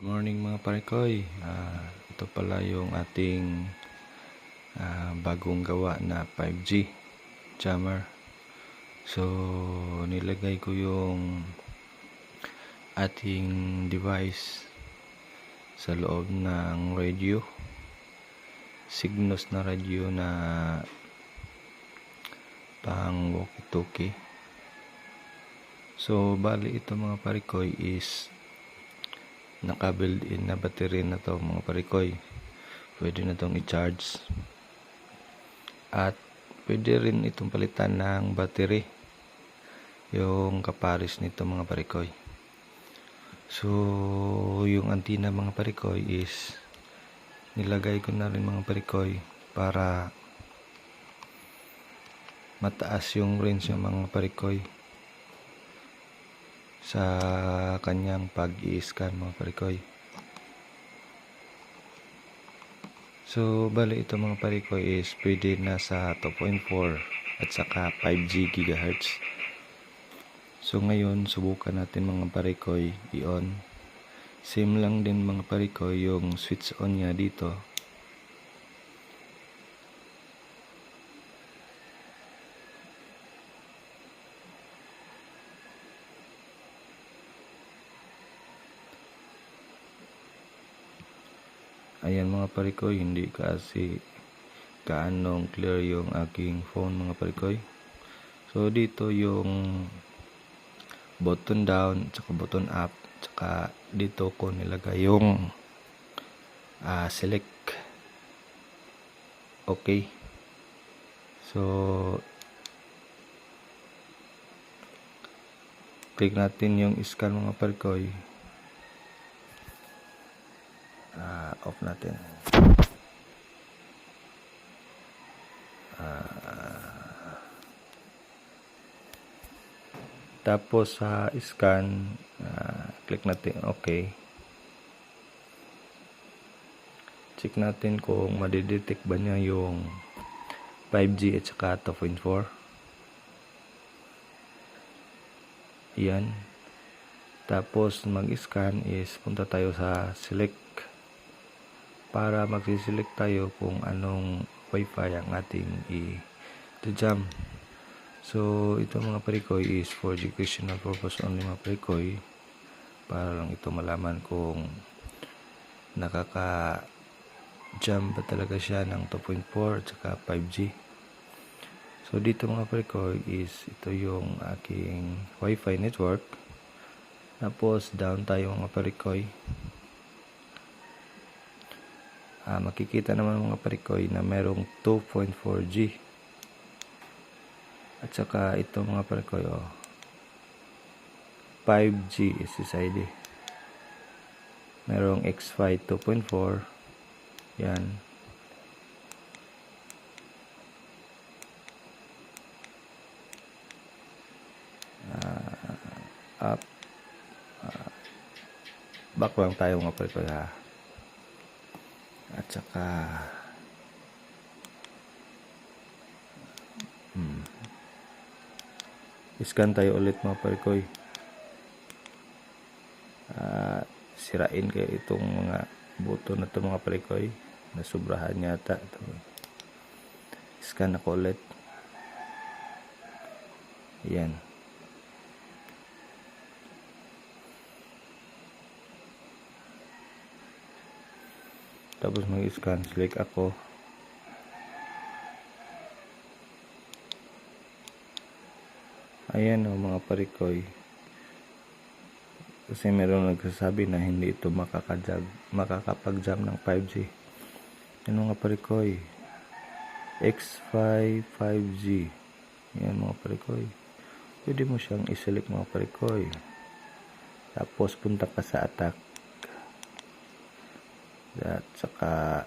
Good morning mga parikoy. Ah, ito pala yung ating ah, bagong gawa na 5G jammer. So, nilagay ko yung ating device sa loob ng radio. Signos na radio na pang walkie-talkie. So, bali ito mga parikoy is naka-build in na battery na to mga parikoy. Pwede na tong i-charge. At pwede rin itong palitan ng battery yung kaparis nito mga parikoy. So yung antina mga parikoy is nilagay ko na rin mga parikoy para mataas yung range ng mga parikoy sa kanyang pag-i-scan mga parikoy. So, bali ito mga parikoy is pwede na sa 2.4 at saka 5G GHz. So, ngayon, subukan natin mga parikoy i-on. Same lang din mga parikoy yung switch on niya dito. Ayan mga parikoy, hindi kasi kaanong clear yung aking phone mga parikoy. So dito yung button down, tsaka button up, tsaka dito ko nilagay yung ah, select. Okay. So click natin yung scan mga parikoy. Off natin. Ah, tapos sa scan, ah, click natin okay. Check natin kung madidetect ba niya yung 5G at saka 2.4. Yan. Tapos mag-scan is punta tayo sa select para magsiselect tayo kung anong wifi ang ating i-jam. So, ito mga parikoy is for educational purpose only mga parikoy para lang ito malaman kung nakaka-jam ba talaga siya ng 2.4 at saka 5G. So, dito mga parikoy is ito yung aking wifi network. Tapos, down tayo mga parikoy ah, makikita naman mga parikoy na merong 2.4G at saka ito mga parikoy oh, 5G SSID merong X5 2.4 yan. Ah, up. Ah, back lang tayo mga parikoy ha at saka hmm, scan tayo ulit mga parikoy uh, sirain kayo itong mga buto na ito mga parikoy nasubrahan yata. Ito. scan ako ulit. Yan tapos mag-scan select ako. Ayan o mga parikoy. Kasi meron nagsasabi na hindi ito makakajag, makakapag-jam ng 5G yan mga parikoy. X5 5G yan mga parikoy. Pwede mo siyang iselect mga parikoy. Tapos punta ka sa attack at saka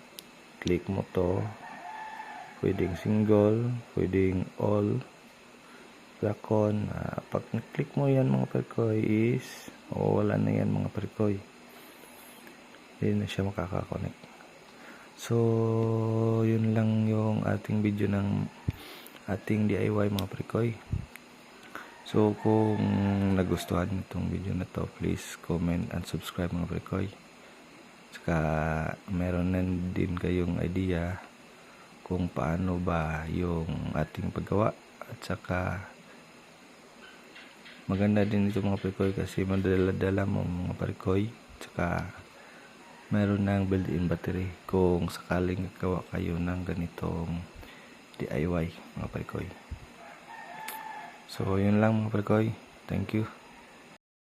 click mo to. Pwedeng single pwedeng all. Back on uh, pag click mo yan mga perkoy is wala na yan mga perkoy. Hindi na siya makakakonect so yun lang yung ating video ng ating DIY mga perkoy. So kung nagustuhan itong video na to please comment and subscribe mga perkoy Tsaka meron na din kayong idea kung paano ba yung ating paggawa. At saka maganda din ito mga parikoy kasi madala-dala mo mga parikoy tsaka meron ng built-in battery kung sakaling gawa kayo ng ganitong DIY mga parikoy so yun lang mga parikoy thank you